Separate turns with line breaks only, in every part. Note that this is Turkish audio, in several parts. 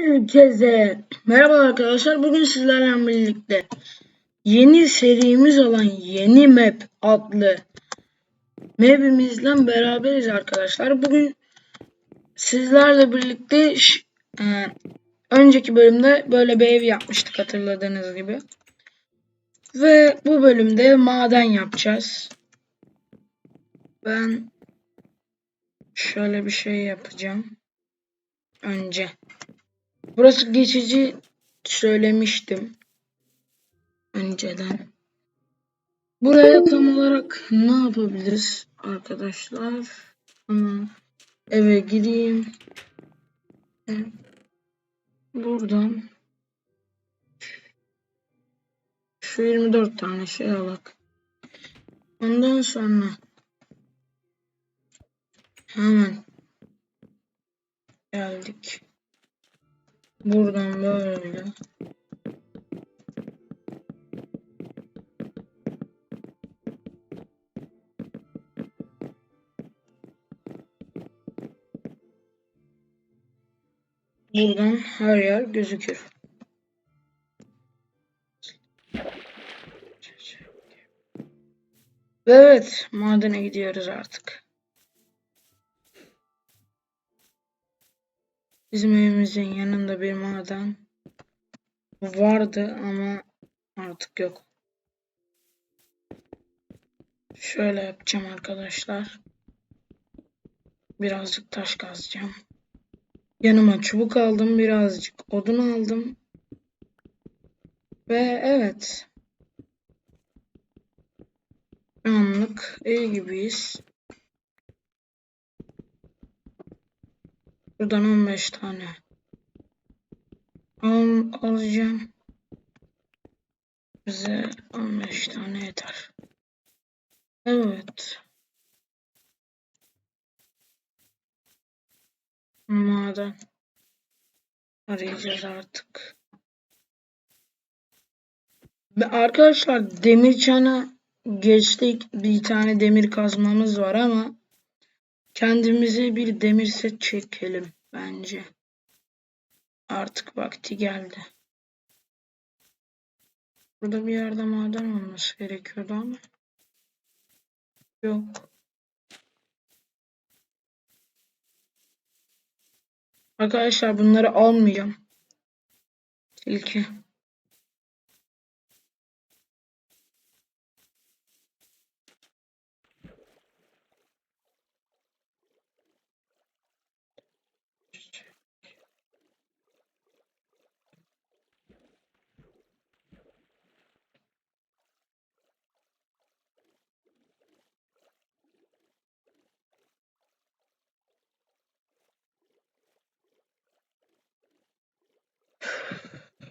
Herkese merhaba arkadaşlar. Bugün sizlerle birlikte yeni serimiz olan Yeni Map adlı map'imizle beraberiz arkadaşlar. Bugün sizlerle birlikte e, önceki bölümde böyle bir ev yapmıştık hatırladığınız gibi. Ve bu bölümde maden yapacağız. Ben şöyle bir şey yapacağım. Önce. Burası geçici söylemiştim. Önceden. Buraya tam olarak ne yapabiliriz arkadaşlar? Ama eve gireyim. Buradan şu 24 tane şey alak. Ondan sonra hemen geldik. Buradan böyle. Buradan her yer gözükür. Ve evet, madene gidiyoruz artık. Bizim evimizin yanında bir maden vardı ama artık yok. Şöyle yapacağım arkadaşlar. Birazcık taş kazacağım. Yanıma çubuk aldım, birazcık odun aldım. Ve evet. Anlık iyi gibiyiz. Buradan 15 tane al, alacağım. Bize 15 tane yeter. Evet. Maden arayacağız artık. Arkadaşlar demir çana geçtik. Bir tane demir kazmamız var ama kendimize bir demir set çekelim bence. Artık vakti geldi. Burada bir yerde maden olması gerekiyordu ama yok. Arkadaşlar bunları almayacağım. Tilki.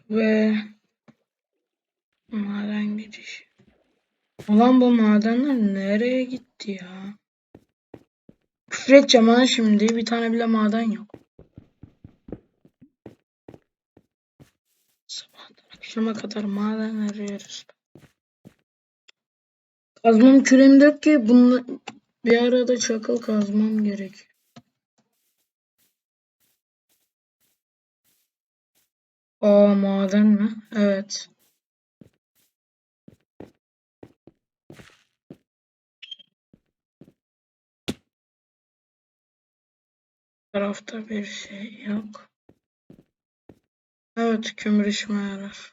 Ve maden gidiş. Ulan bu madenler nereye gitti ya? Küfür edeceğim ha şimdi. Bir tane bile maden yok. Sabahtan akşama kadar maden arıyoruz. Kazmam kürem yok ki. Bununla bir arada çakıl kazmam gerek. Aa maden mi? Evet. tarafta bir şey yok. Evet kömür işime yarar.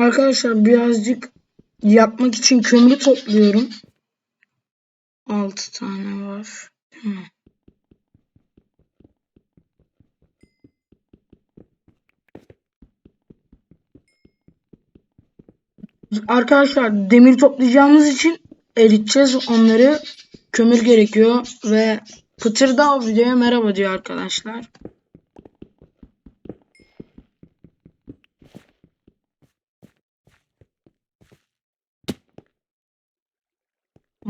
Arkadaşlar birazcık yapmak için kömür topluyorum. 6 tane var. Arkadaşlar demir toplayacağımız için eriteceğiz onları. Kömür gerekiyor ve Pıtırda videoya merhaba diyor arkadaşlar.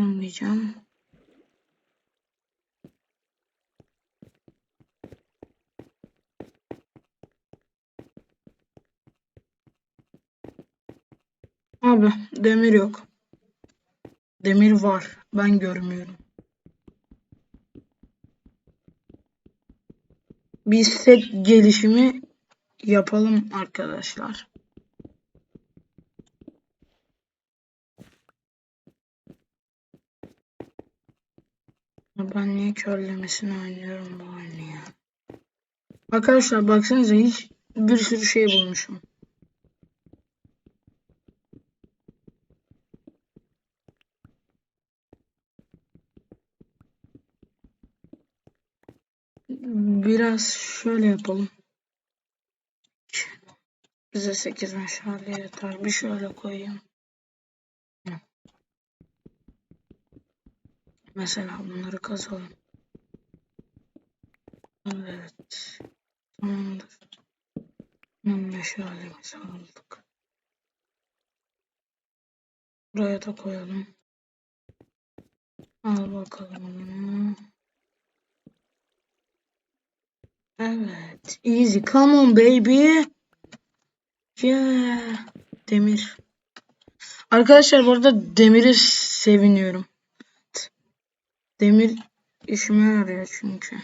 Olmayacağım. Abi demir yok. Demir var. Ben görmüyorum. Bir set gelişimi yapalım arkadaşlar. Ben niye körlemesini oynuyorum bu oyunu ya. Arkadaşlar baksanıza hiç bir sürü şey bulmuşum. Biraz şöyle yapalım. Bize 8 meşale yeter. Bir şöyle koyayım. Mesela bunları kazalım. Evet. Tamamdır. Bunun meşalemizi aldık. Buraya da koyalım. Al bakalım bunu. Evet. Easy. Come on baby. Yeah. Demir. Arkadaşlar bu arada demiri seviniyorum. Demir işime yarıyor çünkü.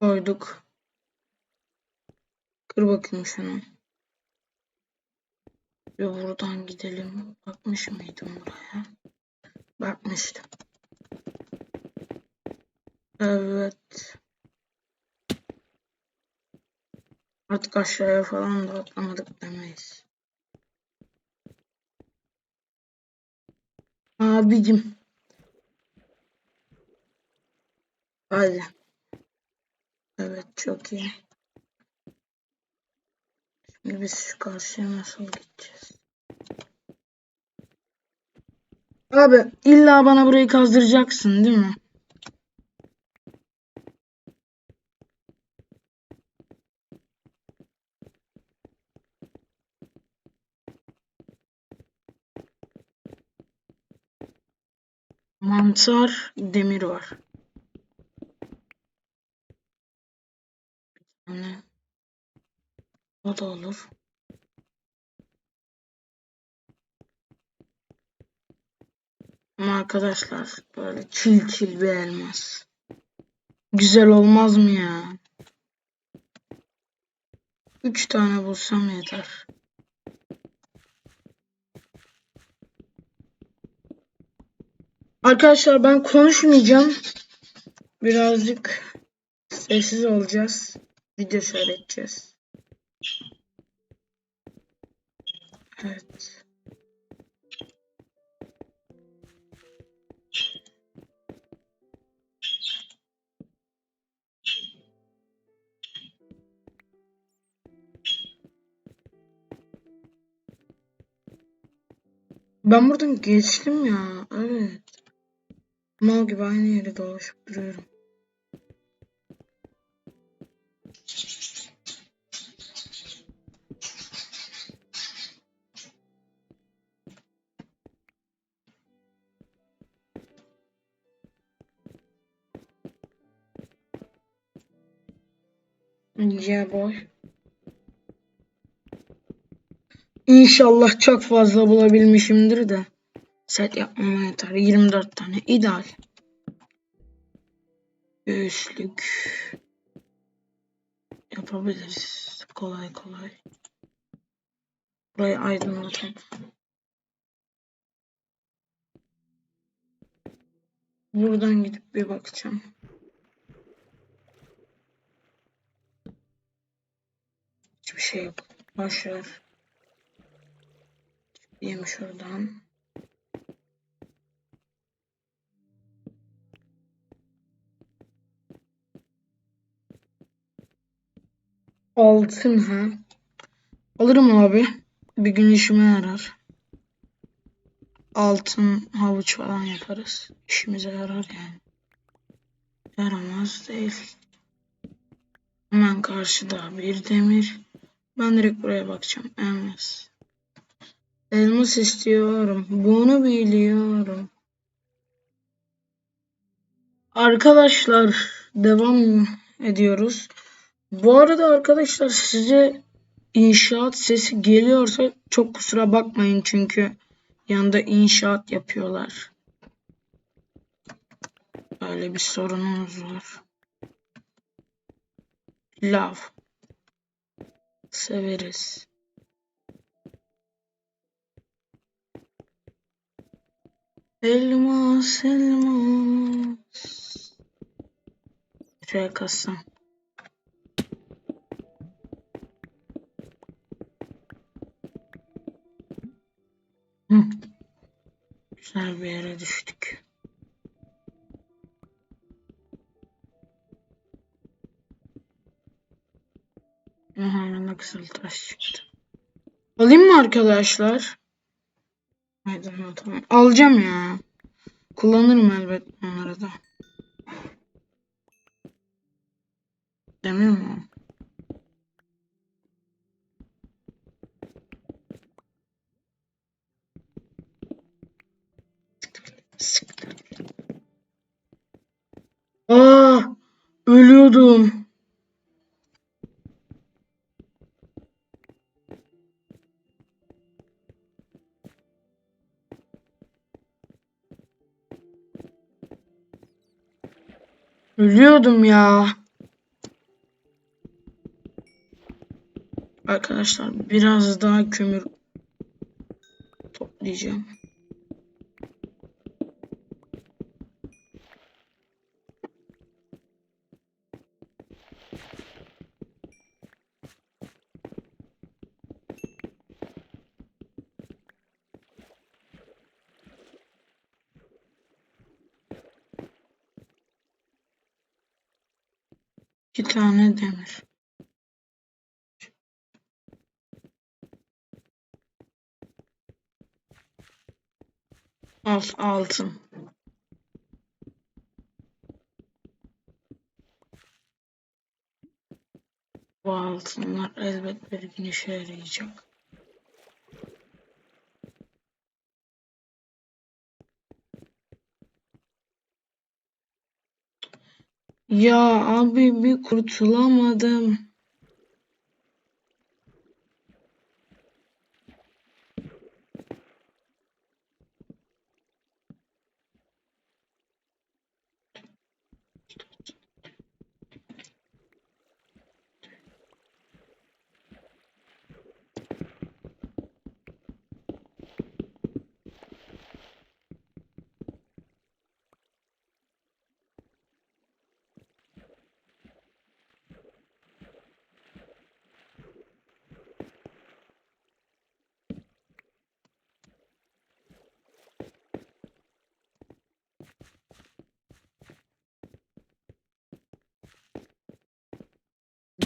Koyduk. Kır bakayım şunu. Bir buradan gidelim. Bakmış mıydım buraya? Bakmıştım. Evet. Artık aşağıya falan da atlamadık demeyiz. Abicim. Hadi. Evet çok iyi. Şimdi biz şu karşıya nasıl gideceğiz? Abi illa bana burayı kazdıracaksın değil mi? Mantar demir var. Bir tane. O da olur. Ama arkadaşlar böyle çil çil bir elmas. Güzel olmaz mı ya? Üç tane bulsam yeter. Arkadaşlar ben konuşmayacağım. Birazcık sessiz olacağız. Video seyredeceğiz. Evet. Ben buradan geçtim ya. Mal gibi aynı yere dolaşıp duruyorum. Yeah boy. İnşallah çok fazla bulabilmişimdir de. Set yapmama yeter. 24 tane. ideal. Göğüslük. Yapabiliriz. Kolay kolay. Burayı aydınlatalım. Buradan gidip bir bakacağım. Hiçbir şey yok. Boşver. Yiyeyim şuradan. Altın ha. Alırım abi. Bir gün işime yarar. Altın havuç falan yaparız. İşimize yarar yani. Yaramaz değil. Hemen karşıda bir demir. Ben direkt buraya bakacağım. Elmas. Elmas istiyorum. Bunu biliyorum. Arkadaşlar devam ediyoruz. Bu arada arkadaşlar size inşaat sesi geliyorsa çok kusura bakmayın çünkü yanında inşaat yapıyorlar. Öyle bir sorunumuz var. Lav. Severiz. Elmas, elmas. Şöyle kassam. Güzel bir yere düştük. Aha ne kızıl taş çıktı. Alayım mı arkadaşlar? Haydi ha, tamam. Alacağım ya. Kullanırım elbet onları da. Ölüyordum. Ölüyordum ya. Arkadaşlar biraz daha kömür toplayacağım. İki tane demir. Al altın. Bu altınlar elbet bir gün işe yarayacak. Ya abi bir kurtulamadım.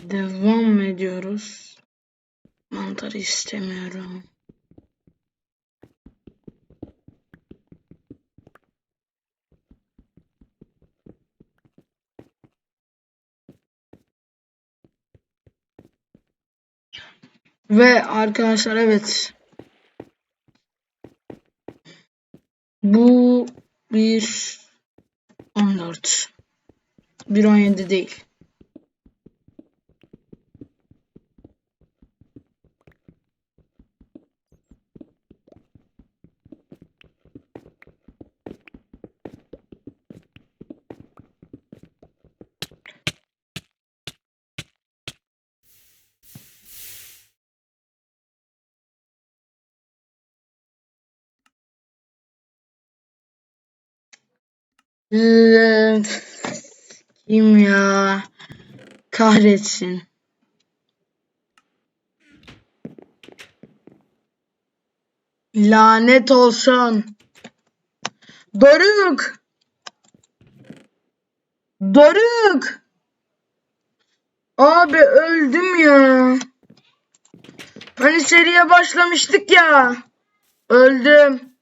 Devam ediyoruz. Mantar istemiyorum. Ve arkadaşlar evet. Bu bir 14. Bir 17 değil. Kim ya? Kahretsin. Lanet olsun. Doruk. Doruk. Abi öldüm ya. Hani seriye başlamıştık ya. Öldüm.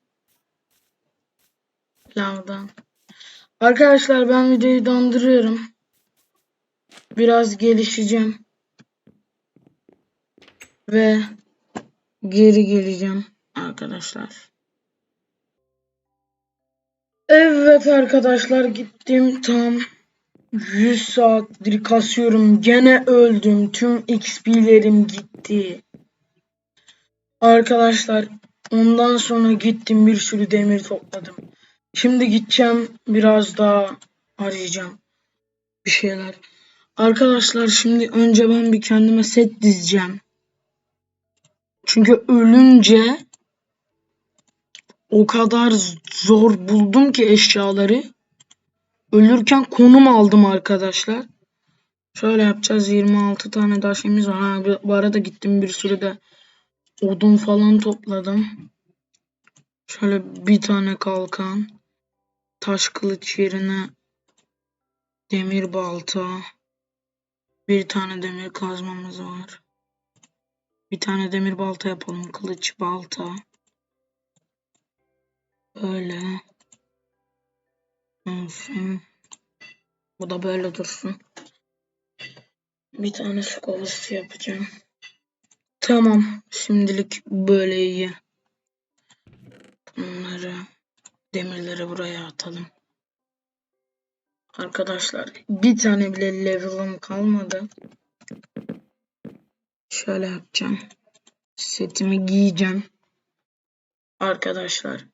Lavdan. Arkadaşlar ben videoyu donduruyorum. Biraz gelişeceğim. Ve geri geleceğim arkadaşlar. Evet arkadaşlar gittim tam 100 saattir kasıyorum. Gene öldüm. Tüm XP'lerim gitti. Arkadaşlar ondan sonra gittim bir sürü demir topladım. Şimdi gideceğim biraz daha arayacağım bir şeyler. Arkadaşlar şimdi önce ben bir kendime set dizeceğim. Çünkü ölünce o kadar zor buldum ki eşyaları. Ölürken konum aldım arkadaşlar. Şöyle yapacağız. 26 tane daha şeyimiz var. Ha, bu arada gittim bir sürü de odun falan topladım. Şöyle bir tane kalkan. Taş kılıç yerine demir balta. Bir tane demir kazmamız var. Bir tane demir balta yapalım. Kılıç balta. Öyle. Olsun. Bu da böyle dursun. Bir tane su kovası yapacağım. Tamam. Şimdilik böyle iyi. Bunları demirleri buraya atalım. Arkadaşlar bir tane bile level'ım kalmadı. Şöyle yapacağım. Setimi giyeceğim. Arkadaşlar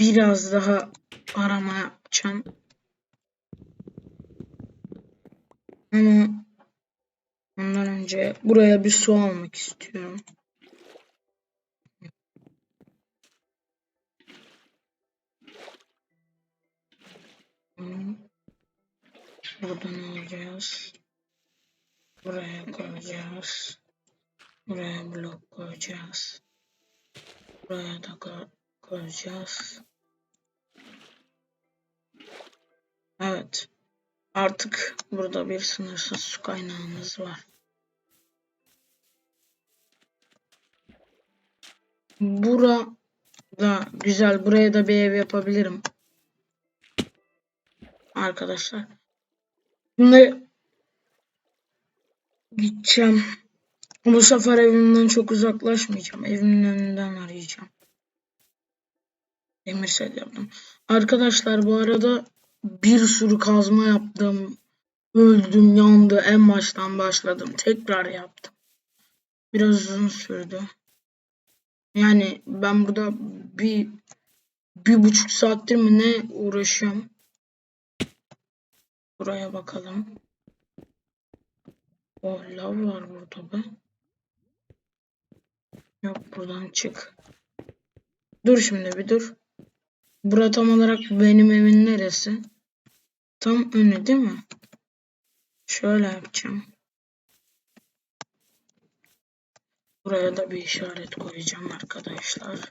biraz daha arama yapacağım. Ama ondan önce buraya bir su almak istiyorum. Buradan alacağız. Buraya koyacağız. Buraya blok koyacağız. Buraya da ko- koyacağız. Evet. Artık burada bir sınırsız su kaynağımız var. Bura da güzel. Buraya da bir ev yapabilirim. Arkadaşlar. Şimdi gideceğim. Bu sefer evimden çok uzaklaşmayacağım. Evimin önünden arayacağım. Demir yaptım. Arkadaşlar bu arada bir sürü kazma yaptım. Öldüm, yandı. En baştan başladım. Tekrar yaptım. Biraz uzun sürdü. Yani ben burada bir bir buçuk saattir mi ne uğraşıyorum. Buraya bakalım. Oh lav var burada be. Yok buradan çık. Dur şimdi bir dur. Bura tam olarak benim evin neresi? Tam önü değil mi? Şöyle yapacağım. Buraya da bir işaret koyacağım arkadaşlar.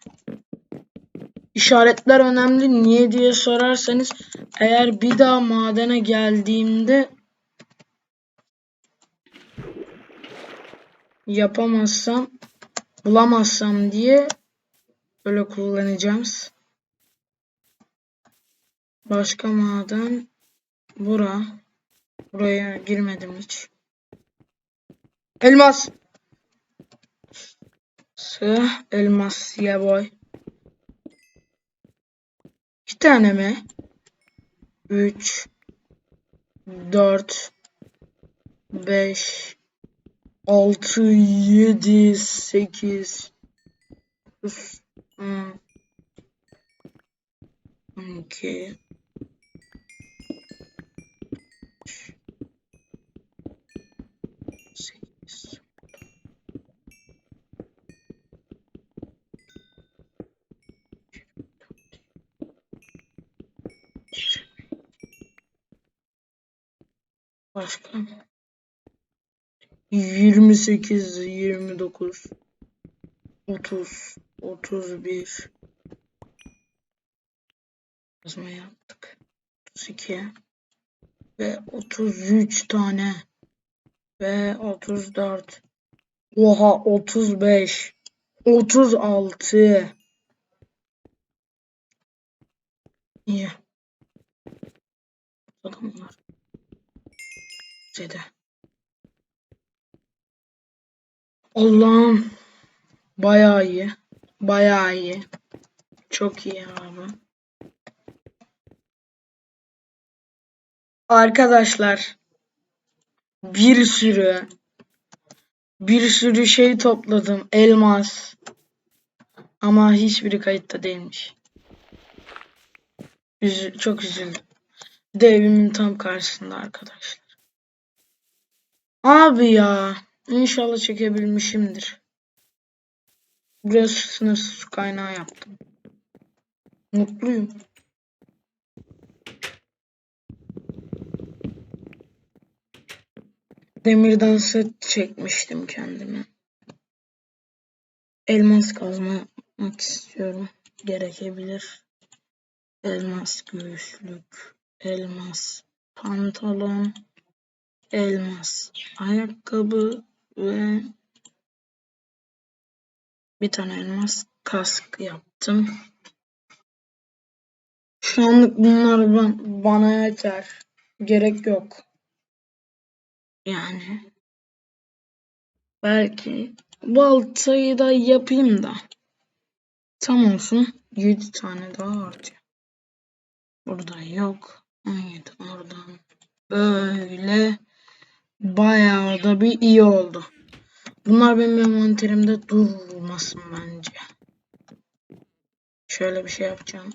İşaretler önemli. Niye diye sorarsanız eğer bir daha madene geldiğimde yapamazsam bulamazsam diye böyle kullanacağız. Başka maden bura. Buraya girmedim hiç. Elmas. Sığ elmas ya boy. İki tane mi? Üç. Dört. Beş. Altı. Yedi. Sekiz. Dokuz. On. On iki. Başka? 28, 29, 30, 31. Yazma yaptık. 32 ve 33 tane ve 34. Oha 35. 36. İyi. Adamlar. Zede. Allah'ım. Bayağı iyi. Bayağı iyi. Çok iyi abi. Arkadaşlar bir sürü bir sürü şey topladım. Elmas. Ama hiçbiri kayıtta değilmiş. Üzü- çok üzüldüm. Bir de evimin tam karşısında arkadaşlar. Abi ya. İnşallah çekebilmişimdir. Burası sınırsız kaynağı yaptım. Mutluyum. Demirden set çekmiştim kendime. Elmas kazma yapmak istiyorum. Gerekebilir. Elmas göğüslük. Elmas pantolon. Elmas ayakkabı ve bir tane elmas kask yaptım. Şu anlık bunlar bana yeter. Gerek yok. Yani belki baltayı da yapayım da tam olsun 7 tane daha artıyor. Burada yok. 17 oradan. Böyle bayağı da bir iyi oldu. Bunlar benim envanterimde durmasın bence. Şöyle bir şey yapacağım.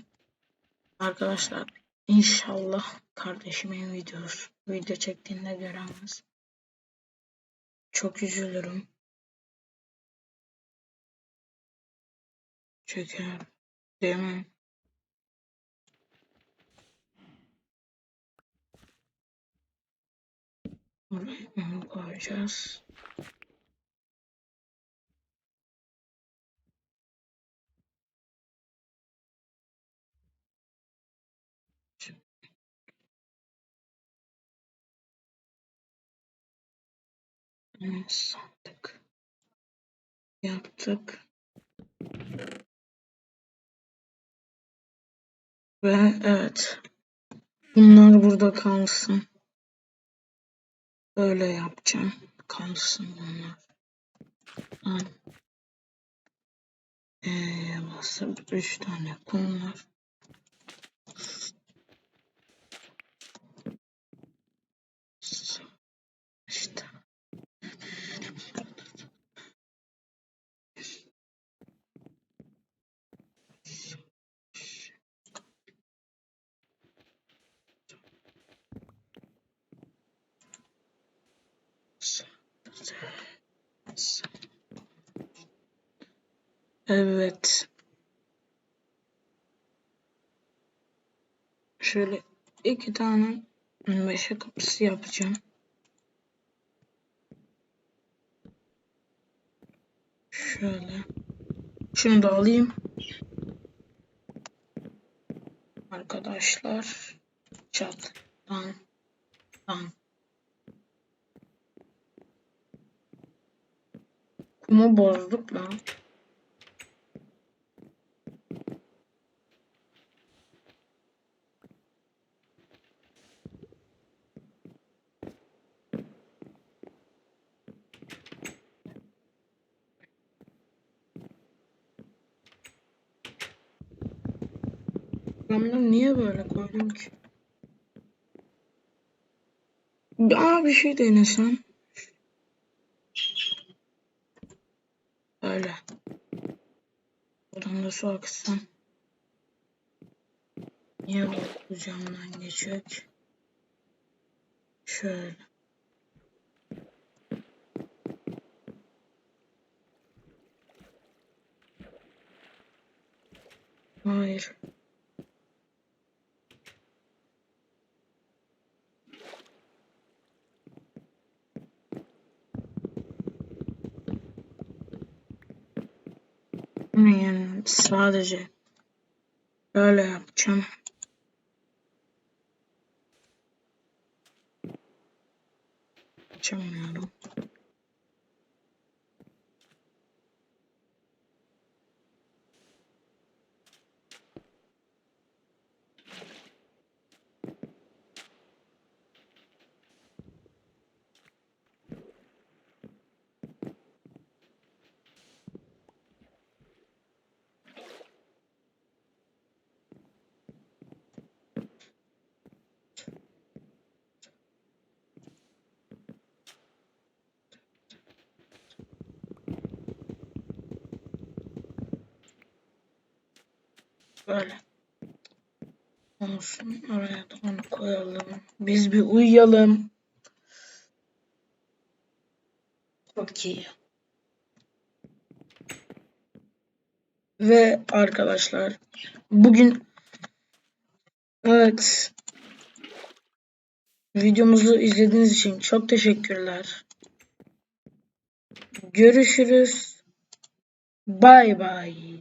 Arkadaşlar inşallah kardeşimin videosu video çektiğinde göremez. Çok üzülürüm. Çeker. Değil mi? Onu koyacağız. Sandık. Yaptık. Ve evet. Bunlar burada kalsın. Böyle yapacağım. Kalsın bunlar. Ben basıp 3 tane kum var. Evet. Şöyle iki tane meşe kapısı yapacağım. Şöyle. Şunu da alayım. Arkadaşlar. Çat. Lan. Lan. Kumu bozduk lan. Bunu niye böyle koydum ki? Aa bir şey denesem. Öyle. Buradan da su aksın. Niye bu camdan geçiyor ki? Şöyle. Hayır. Sadece böyle yapacağım. Açamıyorum. Böyle. Olsun. Oraya da onu koyalım. Biz bir uyuyalım.
Çok iyi.
Ve arkadaşlar bugün evet videomuzu izlediğiniz için çok teşekkürler. Görüşürüz. Bay bay.